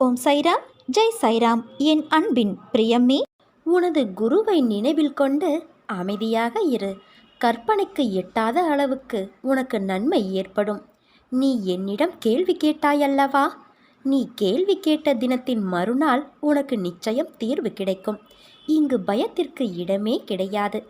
ஓம் சைராம் ஜெய் சைராம். என் அன்பின் பிரியமே உனது குருவை நினைவில் கொண்டு அமைதியாக இரு. கற்பனைக்கு எட்டாத அளவுக்கு உனக்கு நன்மை ஏற்படும். நீ என்னிடம் கேள்வி கேட்டாயல்லவா? நீ கேள்வி கேட்ட தினத்தின் மறுநாள் உனக்கு நிச்சயம் தீர்வு கிடைக்கும். இங்கு பயத்திற்கு இடமே கிடையாது.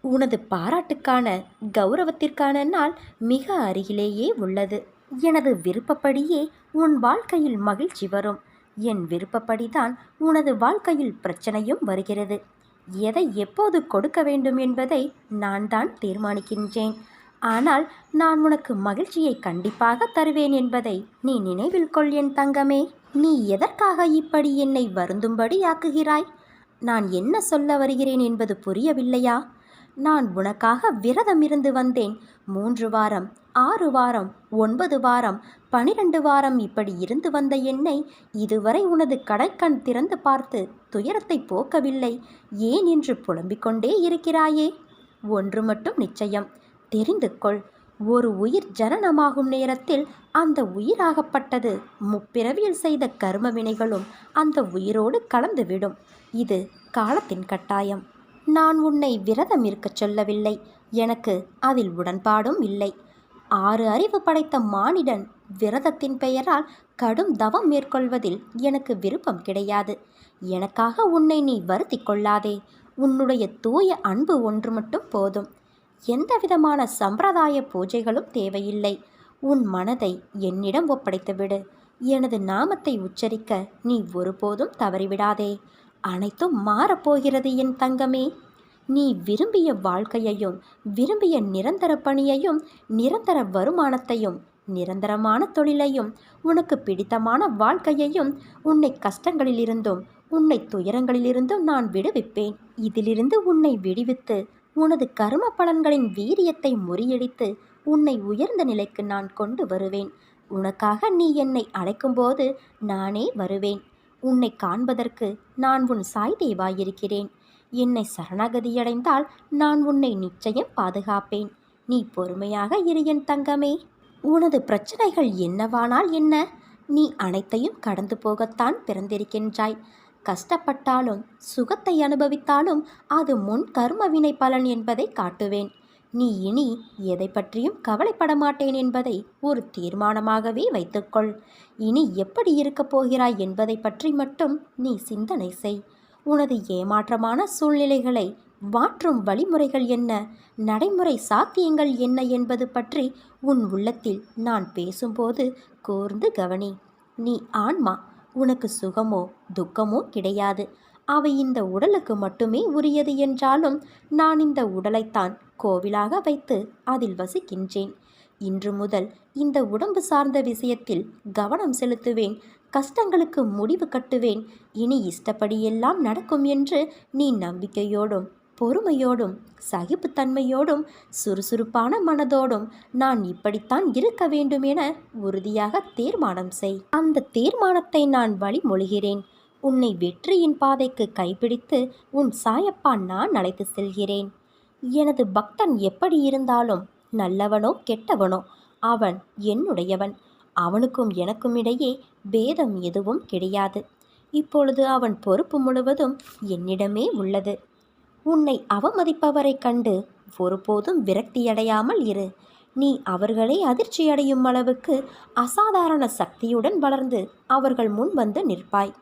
உனது பாராட்டுக்கான கௌரவத்திற்கான நாள் மிக அருகிலேயே உள்ளது. எனது விருப்பப்படியே உன் வாழ்க்கையில் மகிழ்ச்சி வரும். என் விருப்பப்படிதான் உனது வாழ்க்கையில் பிரச்சனையும் வருகிறது. எதை எப்போது கொடுக்க வேண்டும் என்பதை நான் தான் தீர்மானிக்கின்றேன். ஆனால் நான் உனக்கு மகிழ்ச்சியை கண்டிப்பாக தருவேன் என்பதை நீ நினைவில் கொள் என் தங்கமே. நீ எதற்காக இப்படி என்னை வருந்தும்படி ஆக்குகிறாய்? நான் என்ன சொல்ல வருகிறேன் என்பது புரியவில்லையா? நான் உனக்காக விரதம் இருந்து வந்தேன். மூன்று வாரம் ஆறு வாரம் ஒன்பது வாரம் பனிரெண்டு வாரம் இப்படி இருந்து வந்த என்னை இதுவரை உனது கடைக்கண் திறந்து பார்த்து துயரத்தை போக்கவில்லை. ஏன் என்று புலம்பிக் கொண்டே இருக்கிறாயே? ஒன்று மட்டும் நிச்சயம். தெரிந்து கொள் ஒரு உயிர் ஜனனமாகும் நேரத்தில் அந்த உயிராகப்பட்டது முப்பிறவியில் செய்த கர்ம வினைகளும் அந்த உயிரோடு கலந்துவிடும். இது காலத்தின் கட்டாயம். நான் உன்னை விரதம் இருக்கச் சொல்லவில்லை. எனக்கு அதில் உடன்பாடும் இல்லை. ஆறு அறிவு படைத்த மானிடன் விரதத்தின் பெயரால் கடும் தவம் மேற்கொள்வதில் எனக்கு விருப்பம் கிடையாது. எனக்காக உன்னை நீ வருத்தி கொள்ளாதே. உன்னுடைய தூய அன்பு ஒன்று மட்டும் போதும். எந்தவிதமான சம்பிரதாய பூஜைகளும் தேவையில்லை. உன் மனதை என்னிடம் ஒப்படைத்துவிடு எனது நாமத்தை உச்சரிக்க நீ ஒருபோதும் தவறிவிடாதே. அனைத்தும் மாறப்போகிறது என் தங்கமே. நீ விரும்பிய வாழ்க்கையையும் விரும்பிய நிரந்தர பணியையும் நிரந்தர வருமானத்தையும் நிரந்தரமான தொழிலையும் உனக்கு பிடித்தமான வாழ்க்கையையும் உன்னை கஷ்டங்களிலிருந்தும் உன்னை துயரங்களிலிருந்தும் நான் விடுவிப்பேன். இதிலிருந்து உன்னை விடுவித்து உனது கரும பலன்களின் வீரியத்தை முறியடித்து உன்னை உயர்ந்த நிலைக்கு நான் கொண்டு வருவேன். உனக்காக நீ என்னை அழைக்கும்போது நானே வருவேன். உன்னை காண்பதற்கு நான் உன் சாய் தேவாயிருக்கிறேன். என்னை சரணாகதியடைந்தால் நான் உன்னை நிச்சயம் பாதுகாப்பேன். நீ பொறுமையாக இரு என் தங்கமே. உனது பிரச்சனைகள் என்னவானால் என்ன? நீ அனைத்தையும் கடந்து போகத்தான் பிறந்திருக்கின்றாய். கஷ்டப்பட்டாலும் சுகத்தை அனுபவித்தாலும் அது முன் கர்ம வினை பலன் என்பதை காட்டுவேன். நீ இனி எதை பற்றியும் கவலைப்பட மாட்டேன் என்பதை ஒரு தீர்மானமாகவே வைத்துக்கொள். இனி எப்படி இருக்கப் போகிறாய் என்பதை பற்றி மட்டும் நீ சிந்தனை செய். உனது ஏமாற்றமான சூழ்நிலைகளை மாற்றும் வழிமுறைகள் என்ன? நடைமுறை சாத்தியங்கள் என்ன என்பது பற்றி உன் உள்ளத்தில் நான் பேசும்போது கூர்ந்து கவனி. நீ ஆன்மா உனக்கு சுகமோ துக்கமோ கிடையாது. அவை இந்த உடலுக்கு மட்டுமே உரியது என்றாலும் நான் இந்த உடலைத்தான் கோவிலாக வைத்து அதில் வசிக்கின்றேன். இன்று முதல் இந்த உடம்பு சார்ந்த விஷயத்தில் கவனம் செலுத்துவேன். கஷ்டங்களுக்கு முடிவு கட்டுவேன். இனி இஷ்டப்படியெல்லாம் நடக்கும் என்று நீ நம்பிக்கையோடும் பொறுமையோடும் சகிப்புத்தன்மையோடும் சுறுசுறுப்பான மனதோடும் நான் இப்படித்தான் இருக்க வேண்டும் என உறுதியாக தீர்மானம் செய். அந்த தீர்மானத்தை நான் வழிமொழிகிறேன். உன்னை வெற்றியின் பாதைக்கு கைப்பிடித்து உன் சாயப்பா நான் அழைத்து செல்கிறேன். எனது பக்தன் எப்படி இருந்தாலும் நல்லவனோ கெட்டவனோ அவன் என்னுடையவன். அவனுக்கும் எனக்கும் இடையே பேதம் எதுவும் கிடையாது. இப்பொழுது அவன் பொறுப்பு முழுவதும் என்னிடமே உள்ளது. உன்னை அவமதிப்பவரைக் கண்டு ஒருபோதும் விரக்தியடையாமல் இரு. நீ அவர்களை அதிர்ச்சியடையும் அளவுக்கு அசாதாரண சக்தியுடன் வளர்ந்து அவர்கள் முன் வந்து நிற்பாய்.